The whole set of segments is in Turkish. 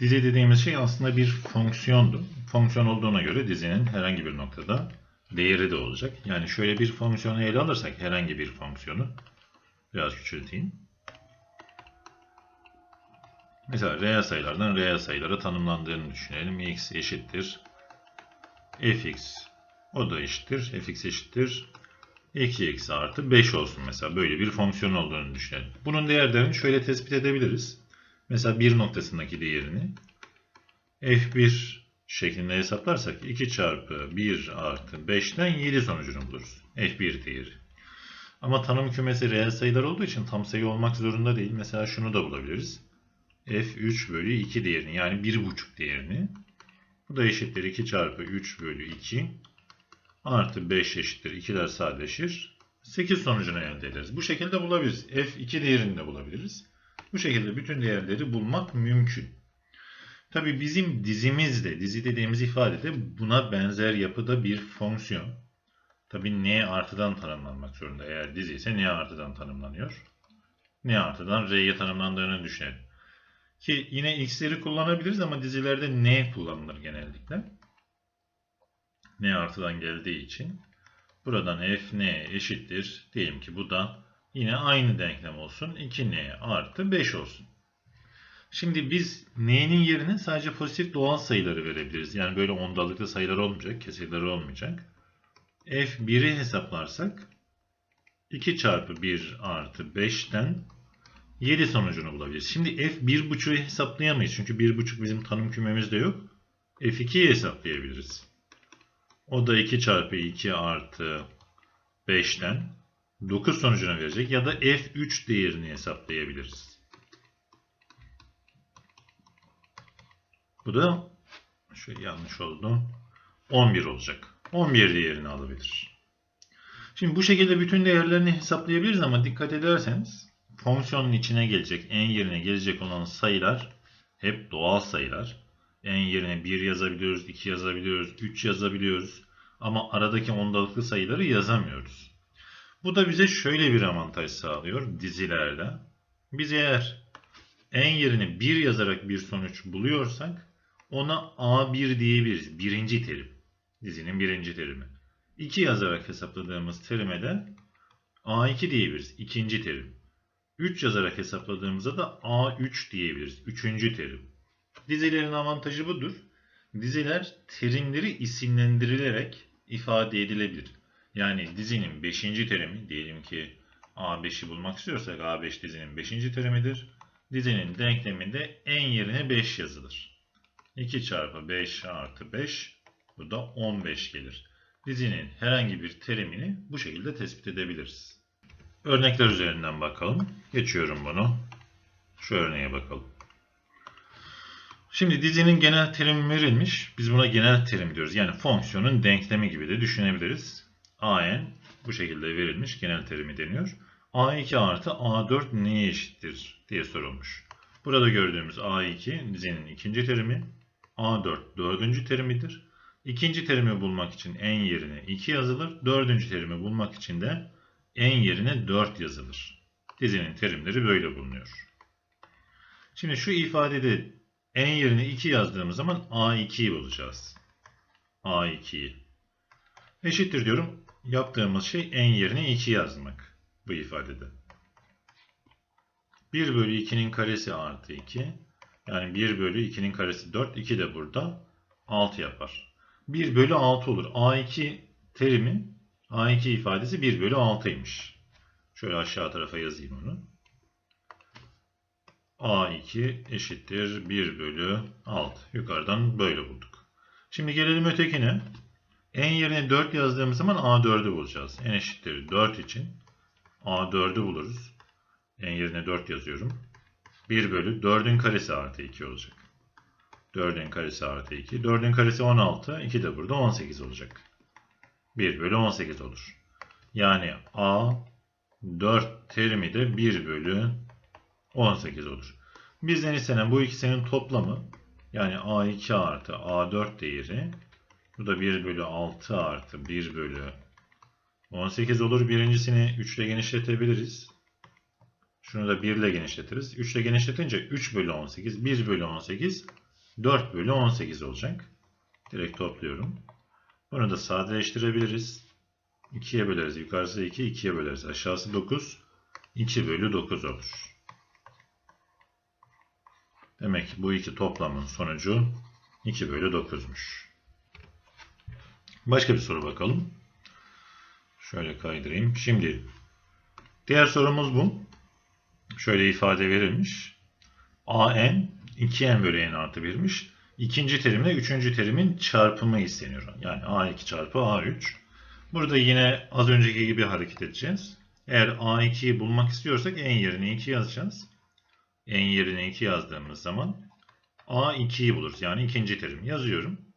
Dizi dediğimiz şey aslında bir fonksiyondu. Fonksiyon olduğuna göre dizinin herhangi bir noktada değeri de olacak. Yani şöyle bir fonksiyonu ele alırsak herhangi bir fonksiyonu biraz küçülteyim. Mesela reel sayılardan reel sayılara tanımlandığını düşünelim. x eşittir fx o da eşittir fx eşittir 2x artı 5 olsun mesela böyle bir fonksiyon olduğunu düşünelim. Bunun değerlerini şöyle tespit edebiliriz. Mesela bir noktasındaki değerini f1 şeklinde hesaplarsak 2 çarpı 1 artı 5'ten 7 sonucunu buluruz. f1 değeri. Ama tanım kümesi reel sayılar olduğu için tam sayı olmak zorunda değil. Mesela şunu da bulabiliriz. f3 bölü 2 değerini yani 1,5 değerini. Bu da eşittir 2 çarpı 3 bölü 2 artı 5 eşittir 2'ler sadeleşir. 8 sonucunu elde ederiz. Bu şekilde bulabiliriz. f2 değerini de bulabiliriz. Bu şekilde bütün değerleri bulmak mümkün. Tabi bizim dizimizde, dizi dediğimiz ifadede buna benzer yapıda bir fonksiyon. Tabi n artıdan tanımlanmak zorunda. Eğer dizi ise n artıdan tanımlanıyor. n artıdan r'ye tanımlandığını düşünelim. Ki yine x'leri kullanabiliriz ama dizilerde n kullanılır genellikle. n artıdan geldiği için. Buradan f n eşittir. Diyelim ki bu da yine aynı denklem olsun. 2n artı 5 olsun. Şimdi biz n'nin yerine sadece pozitif doğal sayıları verebiliriz. Yani böyle ondalıklı sayılar olmayacak, kesirler olmayacak. f1'i hesaplarsak 2 çarpı 1 artı 5'ten 7 sonucunu bulabiliriz. Şimdi f1.5'ü hesaplayamayız. Çünkü 1.5 bizim tanım kümemizde yok. f2'yi hesaplayabiliriz. O da 2 çarpı 2 artı 5'ten 9 sonucunu verecek. Ya da f3 değerini hesaplayabiliriz. Bu da şu yanlış oldu. 11 olacak. 11 değerini alabilir. Şimdi bu şekilde bütün değerlerini hesaplayabiliriz ama dikkat ederseniz fonksiyonun içine gelecek, en yerine gelecek olan sayılar hep doğal sayılar. En yerine 1 yazabiliyoruz, 2 yazabiliyoruz, 3 yazabiliyoruz. Ama aradaki ondalıklı sayıları yazamıyoruz. Bu da bize şöyle bir avantaj sağlıyor dizilerde. Biz eğer en yerine 1 yazarak bir sonuç buluyorsak ona A1 diyebiliriz. Birinci terim. Dizinin birinci terimi. 2 yazarak hesapladığımız terime de A2 diyebiliriz. İkinci terim. 3 yazarak hesapladığımızda da A3 diyebiliriz. Üçüncü terim. Dizilerin avantajı budur. Diziler terimleri isimlendirilerek ifade edilebilir. Yani dizinin 5. terimi diyelim ki A5'i bulmak istiyorsak A5 dizinin 5. terimidir. Dizinin denkleminde en yerine 5 yazılır. 2 çarpı 5 artı 5 bu da 15 gelir. Dizinin herhangi bir terimini bu şekilde tespit edebiliriz. Örnekler üzerinden bakalım. Geçiyorum bunu. Şu örneğe bakalım. Şimdi dizinin genel terimi verilmiş. Biz buna genel terim diyoruz. Yani fonksiyonun denklemi gibi de düşünebiliriz. AN bu şekilde verilmiş. Genel terimi deniyor. A2 artı A4 neye eşittir diye sorulmuş. Burada gördüğümüz A2 dizinin ikinci terimi. A4 dördüncü terimidir. İkinci terimi bulmak için en yerine 2 yazılır. Dördüncü terimi bulmak için de en yerine 4 yazılır. Dizinin terimleri böyle bulunuyor. Şimdi şu ifadede en yerine 2 yazdığımız zaman A2'yi bulacağız. A2'yi. Eşittir diyorum. Yaptığımız şey en yerine 2 yazmak bu ifadede. 1 bölü 2'nin karesi artı 2. Yani 1 bölü 2'nin karesi 4. 2 de burada 6 yapar. 1 bölü 6 olur. A2 terimi A2 ifadesi 1 bölü 6'ymış. Şöyle aşağı tarafa yazayım onu. A2 eşittir 1 bölü 6. Yukarıdan böyle bulduk. Şimdi gelelim ötekine. En yerine 4 yazdığımız zaman A4'ü bulacağız. En eşittir 4 için A4'ü buluruz. En yerine 4 yazıyorum. 1 bölü 4'ün karesi artı 2 olacak. 4'ün karesi artı 2. 4'ün karesi 16. 2 de burada 18 olacak. 1 bölü 18 olur. Yani A 4 terimi de 1 bölü 18 olur. Bizden istenen bu ikisinin toplamı yani A2 artı A4 değeri bu da 1 bölü 6 artı 1 bölü 18 olur. Birincisini 3 ile genişletebiliriz. Şunu da 1 ile genişletiriz. 3 ile genişletince 3 bölü 18, 1 bölü 18 4 bölü 18 olacak. Direkt topluyorum. Bunu da sadeleştirebiliriz. 2'ye böleriz. Yukarısı 2, 2'ye böleriz. Aşağısı 9. 2 bölü 9 olur. Demek ki bu iki toplamın sonucu 2 bölü 9'muş. Başka bir soru bakalım. Şöyle kaydırayım. Şimdi diğer sorumuz bu. Şöyle ifade verilmiş. AN 2n bölü n artı 1'miş. İkinci terimle üçüncü terimin çarpımı isteniyor. Yani A2 çarpı A3. Burada yine az önceki gibi hareket edeceğiz. Eğer A2'yi bulmak istiyorsak n yerine 2 yazacağız. n yerine 2 yazdığımız zaman A2'yi buluruz. Yani ikinci terim. Yazıyorum.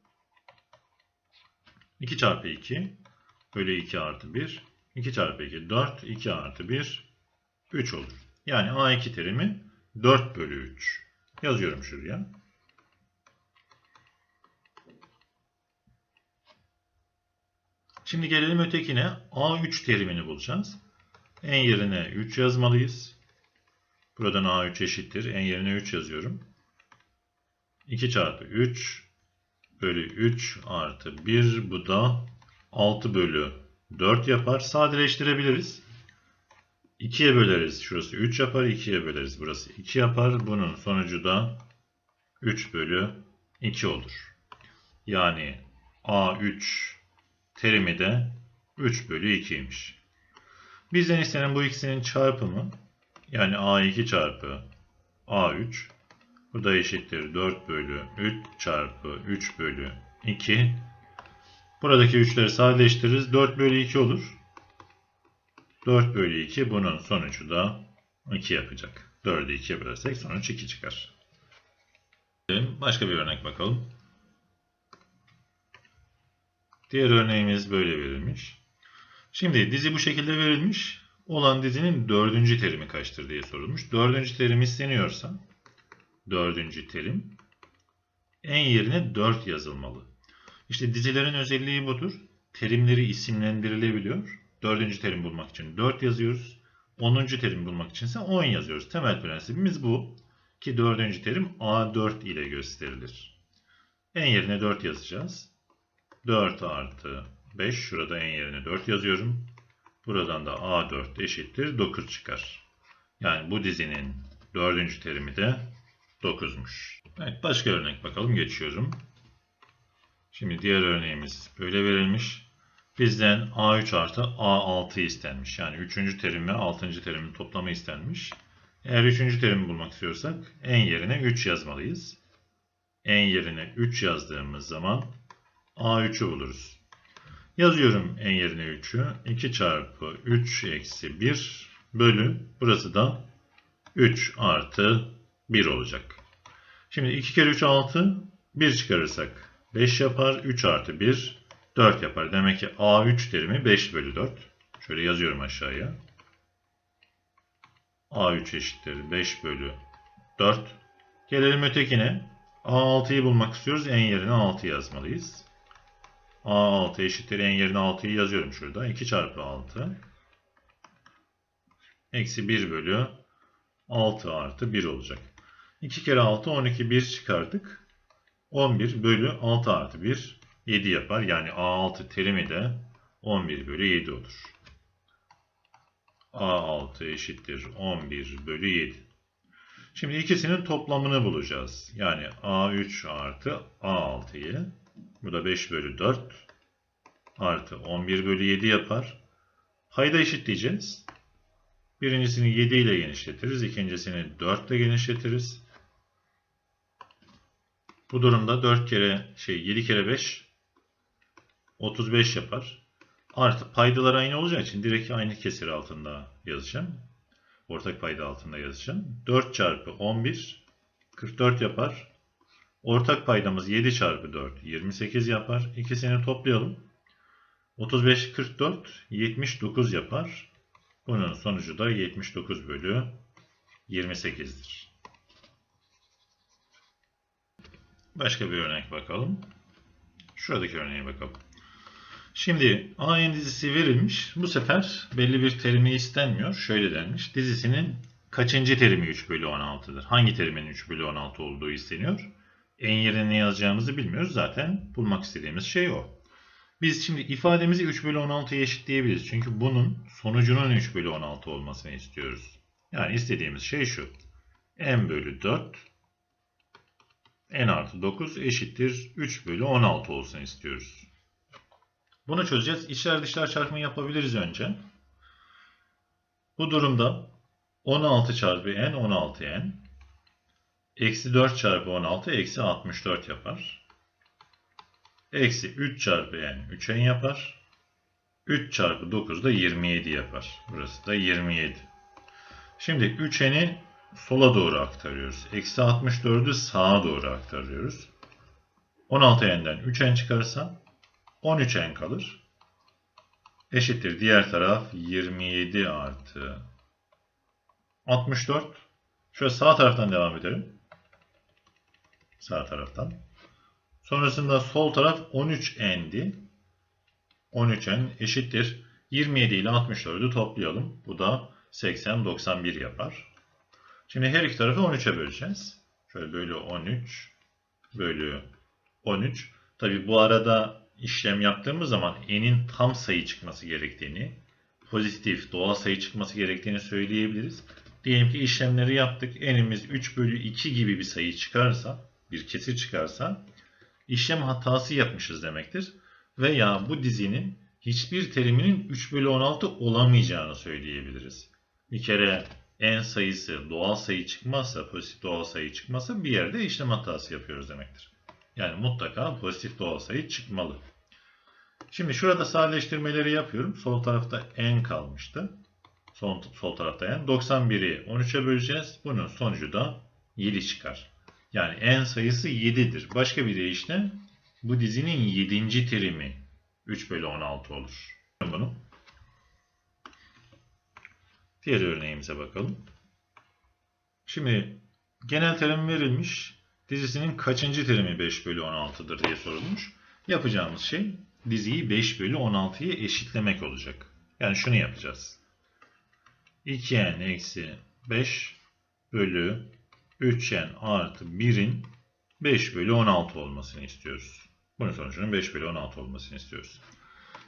2 çarpı 2 bölü 2 artı 1. 2 çarpı 2 4. 2 artı 1 3 olur. Yani A2 terimi 4 bölü 3. Yazıyorum şuraya. Şimdi gelelim ötekine. A3 terimini bulacağız. En yerine 3 yazmalıyız. Buradan A3 eşittir. En yerine 3 yazıyorum. 2 çarpı 3 bölü 3 artı 1 bu da 6 bölü 4 yapar. Sadeleştirebiliriz. 2'ye böleriz. Şurası 3 yapar. 2'ye böleriz. Burası 2 yapar. Bunun sonucu da 3 bölü 2 olur. Yani A3 terimi de 3 bölü 2'ymiş. Bizden istenen bu ikisinin çarpımı yani A2 çarpı A3 bu da eşittir 4 bölü 3 çarpı 3 bölü 2. Buradaki 3'leri sadeleştiririz. 4 bölü 2 olur. 4 bölü 2 bunun sonucu da 2 yapacak. 4'ü 2'ye bölersek sonuç 2 çıkar. Başka bir örnek bakalım. Diğer örneğimiz böyle verilmiş. Şimdi dizi bu şekilde verilmiş. Olan dizinin dördüncü terimi kaçtır diye sorulmuş. Dördüncü terim isteniyorsa dördüncü terim en yerine 4 yazılmalı. İşte dizilerin özelliği budur. Terimleri isimlendirilebiliyor. Dördüncü terim bulmak için 4 yazıyoruz. Onuncu terim bulmak için ise 10 yazıyoruz. Temel prensibimiz bu. Ki dördüncü terim A4 ile gösterilir. En yerine 4 yazacağız. 4 artı 5. Şurada en yerine 4 yazıyorum. Buradan da A4 eşittir 9 çıkar. Yani bu dizinin dördüncü terimi de 9'muş. Evet başka örnek bakalım geçiyorum. Şimdi diğer örneğimiz böyle verilmiş. Bizden A3 artı A6 istenmiş. Yani 3. terim ve 6. terimin toplamı istenmiş. Eğer 3. terimi bulmak istiyorsak en yerine 3 yazmalıyız. En yerine 3 yazdığımız zaman A3'ü buluruz. Yazıyorum en yerine 3'ü. 2 çarpı 3 eksi 1 bölü. Burası da 3 artı 1 olacak. Şimdi 2 kere 3 6. 1 çıkarırsak 5 yapar. 3 artı 1 4 yapar. Demek ki A3 terimi 5 bölü 4. Şöyle yazıyorum aşağıya. A3 eşittir 5 bölü 4. Gelelim ötekine. A6'yı bulmak istiyoruz. En yerine 6 yazmalıyız. A6 eşittir en yerine 6'yı yazıyorum şurada. 2 çarpı 6. Eksi 1 bölü 6 artı 1 olacak. 2 kere 6 12 1 çıkardık. 11 bölü 6 artı 1 7 yapar. Yani A6 terimi de 11 bölü 7 olur. A6 eşittir 11 bölü 7. Şimdi ikisinin toplamını bulacağız. Yani A3 artı A6'yı bu da 5 bölü 4 artı 11 bölü 7 yapar. Payda eşitleyeceğiz. Birincisini 7 ile genişletiriz. ikincisini 4 ile genişletiriz. Bu durumda 4 kere şey 7 kere 5 35 yapar. Artı paydalar aynı olacağı için direkt aynı kesir altında yazacağım. Ortak payda altında yazacağım. 4 çarpı 11 44 yapar. Ortak paydamız 7 çarpı 4 28 yapar. İkisini toplayalım. 35 44 79 yapar. Bunun sonucu da 79 bölü 28'dir. Başka bir örnek bakalım. Şuradaki örneğe bakalım. Şimdi AN dizisi verilmiş. Bu sefer belli bir terimi istenmiyor. Şöyle denmiş. Dizisinin kaçıncı terimi 3 bölü 16'dır? Hangi terimin 3 bölü 16 olduğu isteniyor? En yerine ne yazacağımızı bilmiyoruz. Zaten bulmak istediğimiz şey o. Biz şimdi ifademizi 3 bölü 16'ya eşitleyebiliriz. Çünkü bunun sonucunun 3 bölü 16 olmasını istiyoruz. Yani istediğimiz şey şu. n bölü 4 n artı 9 eşittir 3 bölü 16 olsun istiyoruz. Bunu çözeceğiz. İçler dışlar çarpımı yapabiliriz önce. Bu durumda 16 çarpı n 16n eksi 4 çarpı 16 eksi 64 yapar. Eksi 3 çarpı n 3n yapar. 3 çarpı 9 da 27 yapar. Burası da 27. Şimdi 3n'i sola doğru aktarıyoruz. Eksi 64'ü sağa doğru aktarıyoruz. 16n'den 3n çıkarsa 13n kalır. Eşittir. Diğer taraf 27 artı 64. Şöyle sağ taraftan devam edelim. Sağ taraftan. Sonrasında sol taraf 13n'di. 13n eşittir. 27 ile 64'ü toplayalım. Bu da 80, 91 yapar. Şimdi her iki tarafı 13'e böleceğiz. Şöyle bölü 13 bölü 13. Tabi bu arada işlem yaptığımız zaman n'in tam sayı çıkması gerektiğini, pozitif doğal sayı çıkması gerektiğini söyleyebiliriz. Diyelim ki işlemleri yaptık. n'imiz 3 bölü 2 gibi bir sayı çıkarsa, bir kesir çıkarsa işlem hatası yapmışız demektir. Veya bu dizinin hiçbir teriminin 3 bölü 16 olamayacağını söyleyebiliriz. Bir kere n sayısı doğal sayı çıkmazsa, pozitif doğal sayı çıkmazsa bir yerde işlem hatası yapıyoruz demektir. Yani mutlaka pozitif doğal sayı çıkmalı. Şimdi şurada sadeleştirmeleri yapıyorum. Sol tarafta n kalmıştı. Sol, sol tarafta n. 91'i 13'e böleceğiz. Bunun sonucu da 7 çıkar. Yani n sayısı 7'dir. Başka bir deyişle bu dizinin 7. terimi 3 bölü 16 olur. Bunu. Diğer örneğimize bakalım. Şimdi genel terim verilmiş. Dizisinin kaçıncı terimi 5 bölü 16'dır diye sorulmuş. Yapacağımız şey diziyi 5 bölü 16'ya eşitlemek olacak. Yani şunu yapacağız. 2n eksi 5 bölü 3n artı 1'in 5 bölü 16 olmasını istiyoruz. Bunun sonucunun 5 bölü 16 olmasını istiyoruz.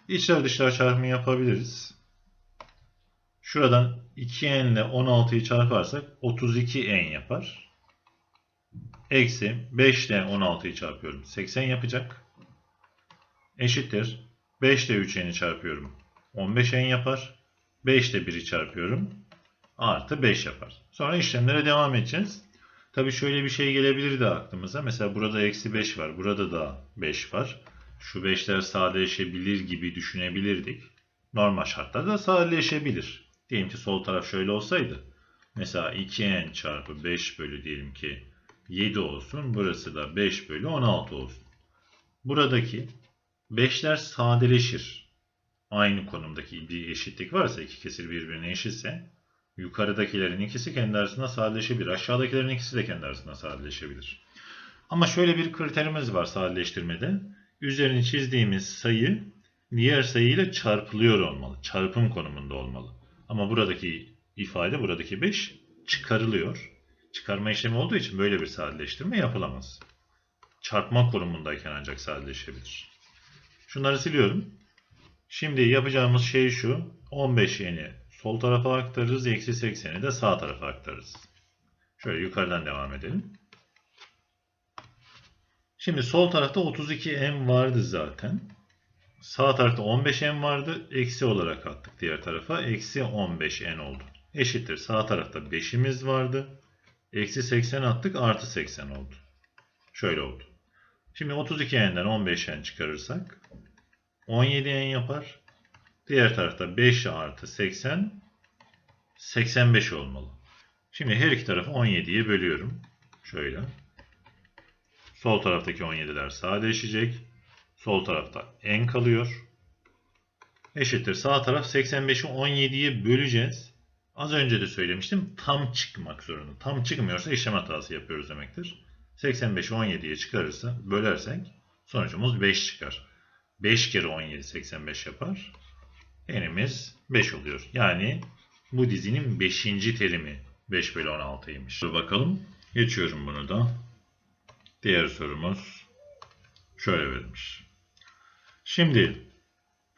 İçler dışlar çarpımı yapabiliriz. Şuradan 2n ile 16'yı çarparsak 32n yapar. Eksi 5 ile 16'yı çarpıyorum. 80 yapacak. Eşittir. 5 ile 3n'i çarpıyorum. 15n yapar. 5 ile 1'i çarpıyorum. Artı 5 yapar. Sonra işlemlere devam edeceğiz. Tabi şöyle bir şey gelebilir de aklımıza. Mesela burada eksi 5 var. Burada da 5 var. Şu 5'ler sadeleşebilir gibi düşünebilirdik. Normal şartlarda sadeleşebilir. Diyelim ki sol taraf şöyle olsaydı. Mesela 2n çarpı 5 bölü diyelim ki 7 olsun. Burası da 5 bölü 16 olsun. Buradaki 5'ler sadeleşir. Aynı konumdaki bir eşitlik varsa iki kesir birbirine eşitse yukarıdakilerin ikisi kendi arasında sadeleşebilir. Aşağıdakilerin ikisi de kendi arasında sadeleşebilir. Ama şöyle bir kriterimiz var sadeleştirmede. Üzerini çizdiğimiz sayı diğer sayıyla çarpılıyor olmalı. Çarpım konumunda olmalı. Ama buradaki ifade, buradaki 5 çıkarılıyor. Çıkarma işlemi olduğu için böyle bir sadeleştirme yapılamaz. Çarpma konumundayken ancak sadeleşebilir. Şunları siliyorum. Şimdi yapacağımız şey şu. 15 yeni sol tarafa aktarırız. Eksi 80'i de sağ tarafa aktarırız. Şöyle yukarıdan devam edelim. Şimdi sol tarafta 32m vardı zaten. Sağ tarafta 15n vardı. Eksi olarak attık diğer tarafa. Eksi 15n oldu. Eşittir. Sağ tarafta 5'imiz vardı. Eksi 80 attık. Artı 80 oldu. Şöyle oldu. Şimdi 32n'den 15n çıkarırsak 17n yapar. Diğer tarafta 5 artı 80 85 olmalı. Şimdi her iki tarafı 17'ye bölüyorum. Şöyle. Sol taraftaki 17'ler sadeleşecek. Sol tarafta n kalıyor. Eşittir. Sağ taraf 85'i 17'ye böleceğiz. Az önce de söylemiştim. Tam çıkmak zorunda. Tam çıkmıyorsa işlem hatası yapıyoruz demektir. 85'i 17'ye çıkarırsa bölersek sonucumuz 5 çıkar. 5 kere 17 85 yapar. N'imiz 5 oluyor. Yani bu dizinin 5. terimi 5 bölü 16'ymış. Dur bakalım. Geçiyorum bunu da. Diğer sorumuz şöyle verilmiş. Şimdi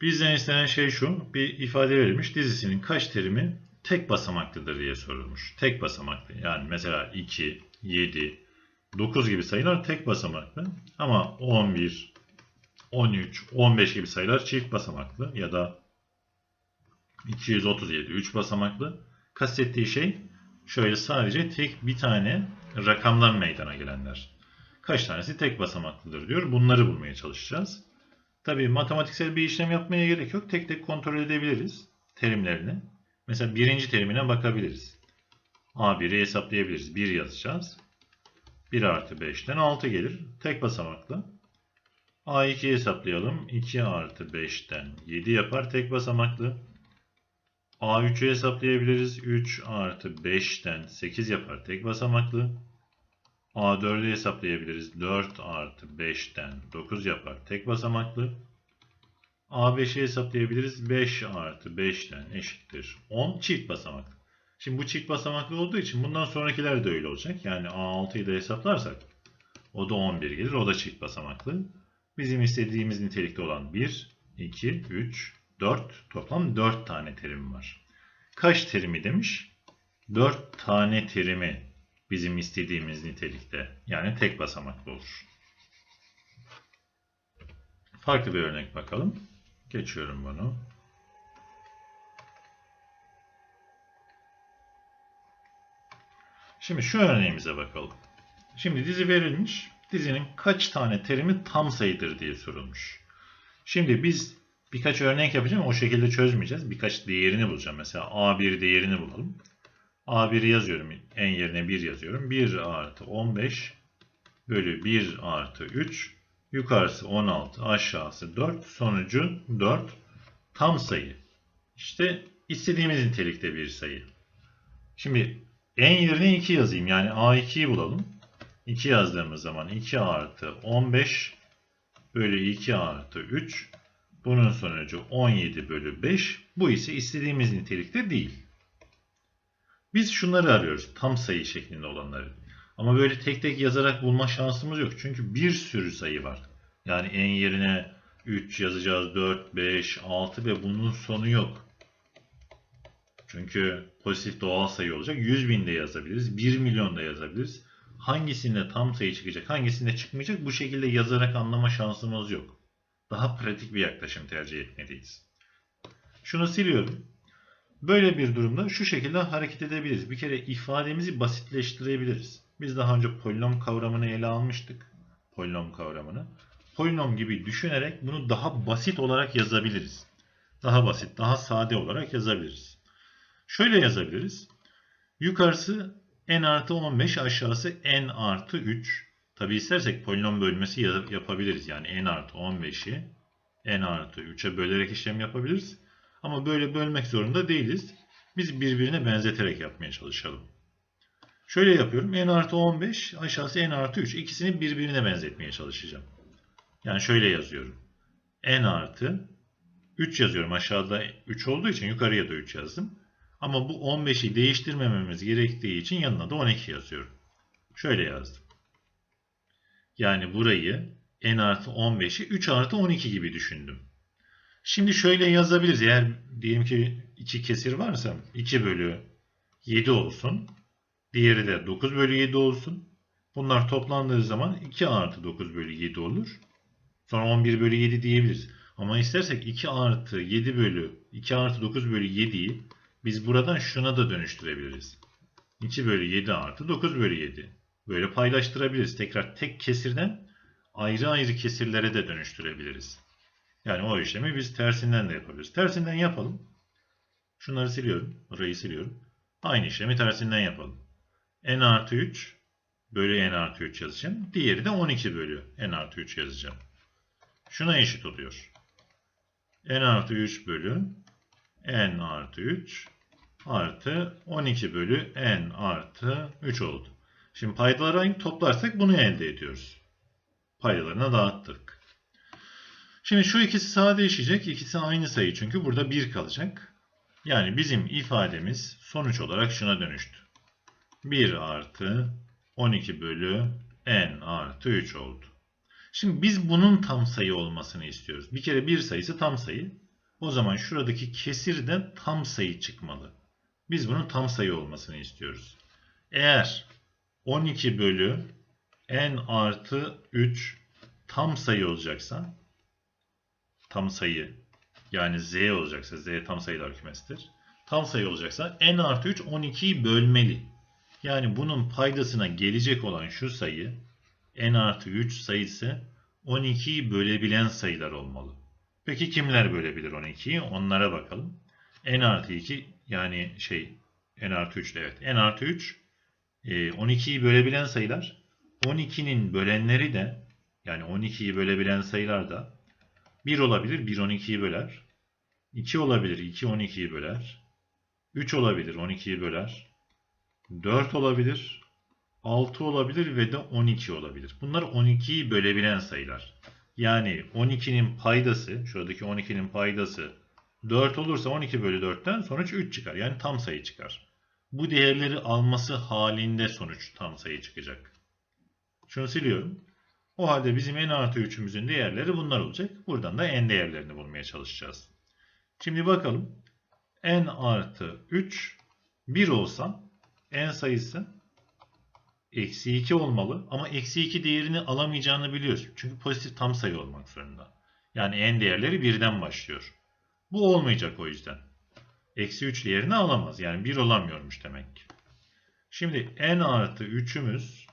bizden istenen şey şu. Bir ifade verilmiş. Dizisinin kaç terimi tek basamaklıdır diye sorulmuş. Tek basamaklı. Yani mesela 2, 7, 9 gibi sayılar tek basamaklı. Ama 11, 13, 15 gibi sayılar çift basamaklı. Ya da 237 3 basamaklı. Kastettiği şey şöyle sadece tek bir tane rakamdan meydana gelenler. Kaç tanesi tek basamaklıdır diyor. Bunları bulmaya çalışacağız. Tabii matematiksel bir işlem yapmaya gerek yok. Tek tek kontrol edebiliriz terimlerini. Mesela birinci terimine bakabiliriz. A1'i hesaplayabiliriz. 1 yazacağız. 1 artı 5'ten 6 gelir. Tek basamaklı. A2'yi hesaplayalım. 2 artı 5'ten 7 yapar. Tek basamaklı. A3'ü hesaplayabiliriz. 3 artı 5'ten 8 yapar. Tek basamaklı. A4'ü hesaplayabiliriz. 4 artı 5'ten 9 yapar. Tek basamaklı. A5'i hesaplayabiliriz. 5 artı 5'ten eşittir 10 çift basamaklı. Şimdi bu çift basamaklı olduğu için bundan sonrakiler de öyle olacak. Yani A6'yı da hesaplarsak o da 11 gelir. O da çift basamaklı. Bizim istediğimiz nitelikte olan 1, 2, 3, 4 toplam 4 tane terim var. Kaç terimi demiş? 4 tane terimi bizim istediğimiz nitelikte. Yani tek basamaklı olur. Farklı bir örnek bakalım. Geçiyorum bunu. Şimdi şu örneğimize bakalım. Şimdi dizi verilmiş. Dizinin kaç tane terimi tam sayıdır diye sorulmuş. Şimdi biz birkaç örnek yapacağım. O şekilde çözmeyeceğiz. Birkaç değerini bulacağım. Mesela A1 değerini bulalım. A1'i yazıyorum. En yerine 1 yazıyorum. 1 artı 15 bölü 1 artı 3. Yukarısı 16, aşağısı 4. Sonucu 4. Tam sayı. İşte istediğimiz nitelikte bir sayı. Şimdi en yerine 2 yazayım. Yani A2'yi bulalım. 2 yazdığımız zaman 2 artı 15 bölü 2 artı 3. Bunun sonucu 17 bölü 5. Bu ise istediğimiz nitelikte değil. Biz şunları arıyoruz. Tam sayı şeklinde olanları. Ama böyle tek tek yazarak bulma şansımız yok. Çünkü bir sürü sayı var. Yani en yerine 3 yazacağız, 4, 5, 6 ve bunun sonu yok. Çünkü pozitif doğal sayı olacak. 100 bin de yazabiliriz, 1 milyon da yazabiliriz. Hangisinde tam sayı çıkacak, hangisinde çıkmayacak bu şekilde yazarak anlama şansımız yok. Daha pratik bir yaklaşım tercih etmeliyiz. Şunu siliyorum. Böyle bir durumda şu şekilde hareket edebiliriz. Bir kere ifademizi basitleştirebiliriz. Biz daha önce polinom kavramını ele almıştık. Polinom kavramını. Polinom gibi düşünerek bunu daha basit olarak yazabiliriz. Daha basit, daha sade olarak yazabiliriz. Şöyle yazabiliriz. Yukarısı n artı 15, aşağısı n artı 3. Tabi istersek polinom bölmesi yapabiliriz. Yani n artı 15'i n artı 3'e bölerek işlem yapabiliriz. Ama böyle bölmek zorunda değiliz. Biz birbirine benzeterek yapmaya çalışalım. Şöyle yapıyorum. n artı 15 aşağısı n artı 3. İkisini birbirine benzetmeye çalışacağım. Yani şöyle yazıyorum. n artı 3 yazıyorum. Aşağıda 3 olduğu için yukarıya da 3 yazdım. Ama bu 15'i değiştirmememiz gerektiği için yanına da 12 yazıyorum. Şöyle yazdım. Yani burayı n artı 15'i 3 artı 12 gibi düşündüm. Şimdi şöyle yazabiliriz. Eğer diyelim ki 2 kesir varsa 2 bölü 7 olsun. Diğeri de 9 bölü 7 olsun. Bunlar toplandığı zaman 2 artı 9 bölü 7 olur. Sonra 11 bölü 7 diyebiliriz. Ama istersek 2 artı 7 bölü 2 artı 9 bölü 7'yi biz buradan şuna da dönüştürebiliriz. 2 bölü 7 artı 9 bölü 7. Böyle paylaştırabiliriz. Tekrar tek kesirden ayrı ayrı kesirlere de dönüştürebiliriz. Yani o işlemi biz tersinden de yapabiliriz. Tersinden yapalım. Şunları siliyorum. Burayı siliyorum. Aynı işlemi tersinden yapalım. n artı 3 bölü n artı 3 yazacağım. Diğeri de 12 bölü n artı 3 yazacağım. Şuna eşit oluyor. n artı 3 bölü n artı 3 artı 12 bölü n artı 3 oldu. Şimdi paydaları aynı toplarsak bunu elde ediyoruz. Paydalarına dağıttık. Şimdi şu ikisi sadeleşecek. İkisi aynı sayı çünkü burada 1 kalacak. Yani bizim ifademiz sonuç olarak şuna dönüştü. 1 artı 12 bölü n artı 3 oldu. Şimdi biz bunun tam sayı olmasını istiyoruz. Bir kere bir sayısı tam sayı. O zaman şuradaki kesir de tam sayı çıkmalı. Biz bunun tam sayı olmasını istiyoruz. Eğer 12 bölü n artı 3 tam sayı olacaksa tam sayı yani z olacaksa z tam sayılar kümesidir. Tam sayı olacaksa n artı 3 12'yi bölmeli. Yani bunun paydasına gelecek olan şu sayı n artı 3 sayısı 12'yi bölebilen sayılar olmalı. Peki kimler bölebilir 12'yi? Onlara bakalım. n artı 2 yani şey n artı 3 evet. n artı 3 12'yi bölebilen sayılar. 12'nin bölenleri de yani 12'yi bölebilen sayılar da 1 olabilir 1 12'yi böler. 2 olabilir 2 12'yi böler. 3 olabilir 12'yi böler. 4 olabilir 6 olabilir ve de 12 olabilir. Bunlar 12'yi bölebilen sayılar. Yani 12'nin paydası, şuradaki 12'nin paydası 4 olursa 12 bölü 4'ten sonuç 3 çıkar. Yani tam sayı çıkar. Bu değerleri alması halinde sonuç tam sayı çıkacak. Şunu siliyorum. O halde bizim n artı 3'ümüzün değerleri bunlar olacak. Buradan da n değerlerini bulmaya çalışacağız. Şimdi bakalım. n artı 3 1 olsa n sayısı eksi 2 olmalı. Ama eksi 2 değerini alamayacağını biliyoruz. Çünkü pozitif tam sayı olmak zorunda. Yani n değerleri birden başlıyor. Bu olmayacak o yüzden. Eksi 3 değerini alamaz. Yani 1 olamıyormuş demek ki. Şimdi n artı 3'ümüz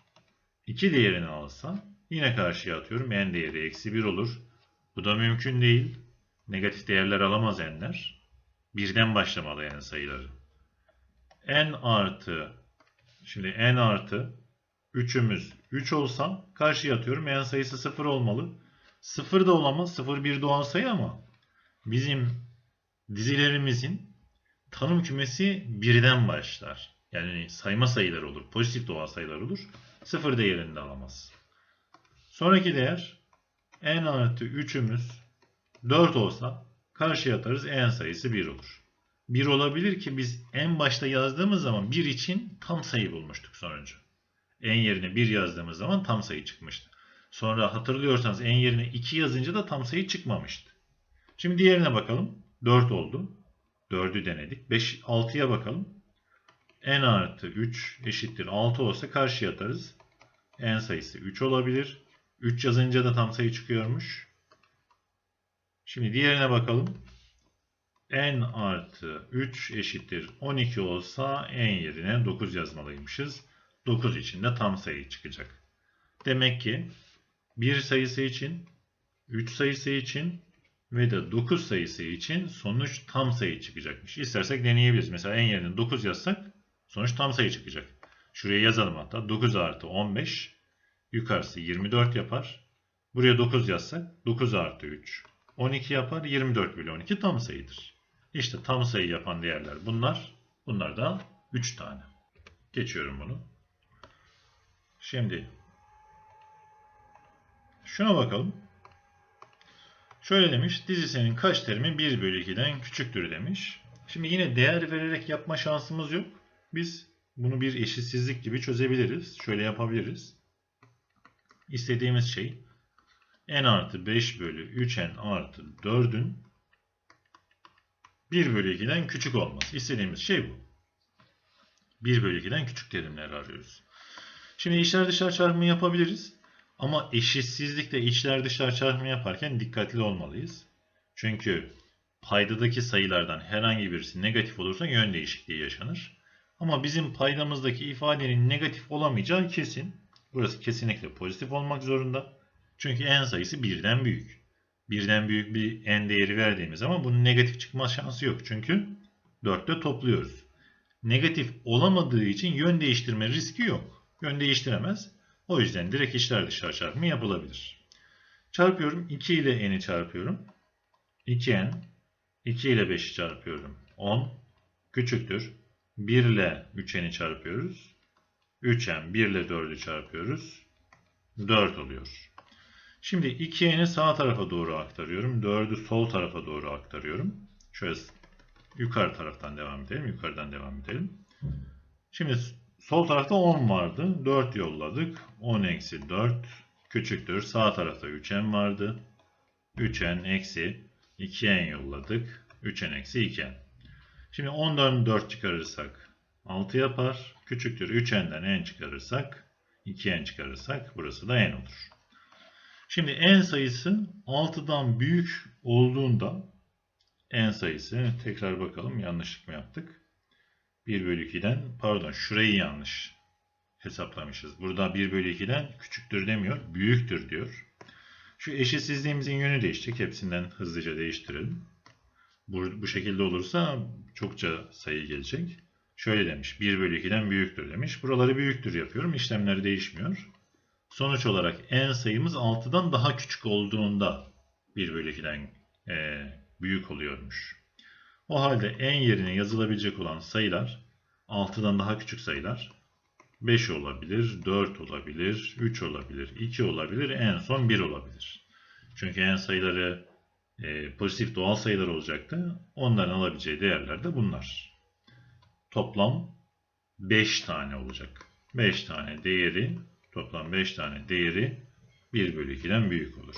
2 değerini alsa yine karşıya atıyorum. n değeri eksi 1 olur. Bu da mümkün değil. Negatif değerler alamaz n'ler. Birden başlamalı n sayıları. n artı şimdi n artı 3'ümüz 3 olsa karşıya atıyorum. n sayısı 0 olmalı. 0 da olamaz. 0 bir doğal sayı ama bizim dizilerimizin tanım kümesi birden başlar. Yani sayma sayıları olur. Pozitif doğal sayılar olur. 0 değerini de alamaz. Sonraki değer n artı 3'ümüz 4 olsa karşıya atarız n sayısı 1 olur. 1 olabilir ki biz en başta yazdığımız zaman 1 için tam sayı bulmuştuk sonucu. n yerine 1 yazdığımız zaman tam sayı çıkmıştı. Sonra hatırlıyorsanız n yerine 2 yazınca da tam sayı çıkmamıştı. Şimdi diğerine bakalım. 4 oldu. 4'ü denedik. 5, 6'ya bakalım. n artı 3 eşittir 6 olsa karşıya atarız. n sayısı 3 olabilir. 3 yazınca da tam sayı çıkıyormuş. Şimdi diğerine bakalım. n artı 3 eşittir 12 olsa n yerine 9 yazmalıymışız. 9 için de tam sayı çıkacak. Demek ki 1 sayısı için, 3 sayısı için ve de 9 sayısı için sonuç tam sayı çıkacakmış. İstersek deneyebiliriz. Mesela n yerine 9 yazsak sonuç tam sayı çıkacak. Şuraya yazalım hatta. 9 artı 15 yukarısı 24 yapar. Buraya 9 yazsak 9 artı 3 12 yapar. 24 bölü 12 tam sayıdır. İşte tam sayı yapan değerler bunlar. Bunlar da 3 tane. Geçiyorum bunu. Şimdi şuna bakalım. Şöyle demiş, dizisinin kaç terimi 1 bölü 2'den küçüktür demiş. Şimdi yine değer vererek yapma şansımız yok. Biz bunu bir eşitsizlik gibi çözebiliriz. Şöyle yapabiliriz. İstediğimiz şey n artı 5 bölü 3n artı 4'ün 1 bölü 2'den küçük olması. İstediğimiz şey bu. 1 bölü 2'den küçük terimleri arıyoruz. Şimdi içler dışlar çarpımı yapabiliriz. Ama eşitsizlikle içler dışlar çarpımı yaparken dikkatli olmalıyız. Çünkü paydadaki sayılardan herhangi birisi negatif olursa yön değişikliği yaşanır. Ama bizim paydamızdaki ifadenin negatif olamayacağı kesin. Burası kesinlikle pozitif olmak zorunda. Çünkü n sayısı birden büyük. Birden büyük bir n değeri verdiğimiz zaman bunun negatif çıkma şansı yok. Çünkü 4'te topluyoruz. Negatif olamadığı için yön değiştirme riski yok. Yön değiştiremez. O yüzden direkt içler dışlar çarpımı yapılabilir. Çarpıyorum. 2 ile n'i çarpıyorum. 2n 2 ile 5'i çarpıyorum. 10 küçüktür. 1 ile 3n'i çarpıyoruz. 3n 1 ile 4'ü çarpıyoruz. 4 oluyor. Şimdi 2n'i sağ tarafa doğru aktarıyorum. 4'ü sol tarafa doğru aktarıyorum. Şöyle yukarı taraftan devam edelim. Yukarıdan devam edelim. Şimdi Sol tarafta 10 vardı. 4 yolladık. 10 eksi 4 küçüktür. Sağ tarafta 3n vardı. 3n eksi 2n yolladık. 3n eksi 2n. Şimdi 10'dan 4 çıkarırsak 6 yapar. Küçüktür 3n'den n çıkarırsak 2n çıkarırsak burası da n olur. Şimdi n sayısı 6'dan büyük olduğunda n sayısı tekrar bakalım yanlışlık mı yaptık? 1 bölü 2'den pardon şurayı yanlış hesaplamışız. Burada 1 bölü 2'den küçüktür demiyor, büyüktür diyor. Şu eşitsizliğimizin yönü değişecek. Hepsinden hızlıca değiştirelim. Bu, bu şekilde olursa çokça sayı gelecek. Şöyle demiş. 1 bölü 2'den büyüktür demiş. Buraları büyüktür yapıyorum. İşlemleri değişmiyor. Sonuç olarak n sayımız 6'dan daha küçük olduğunda 1 bölü 2'den e, büyük oluyormuş. O halde n yerine yazılabilecek olan sayılar 6'dan daha küçük sayılar 5 olabilir, 4 olabilir, 3 olabilir, 2 olabilir, en son 1 olabilir. Çünkü n sayıları e, pozitif doğal sayılar olacaktı. Onların alabileceği değerler de bunlar. Toplam 5 tane olacak. 5 tane değeri, toplam 5 tane değeri 1 bölü 2'den büyük olur.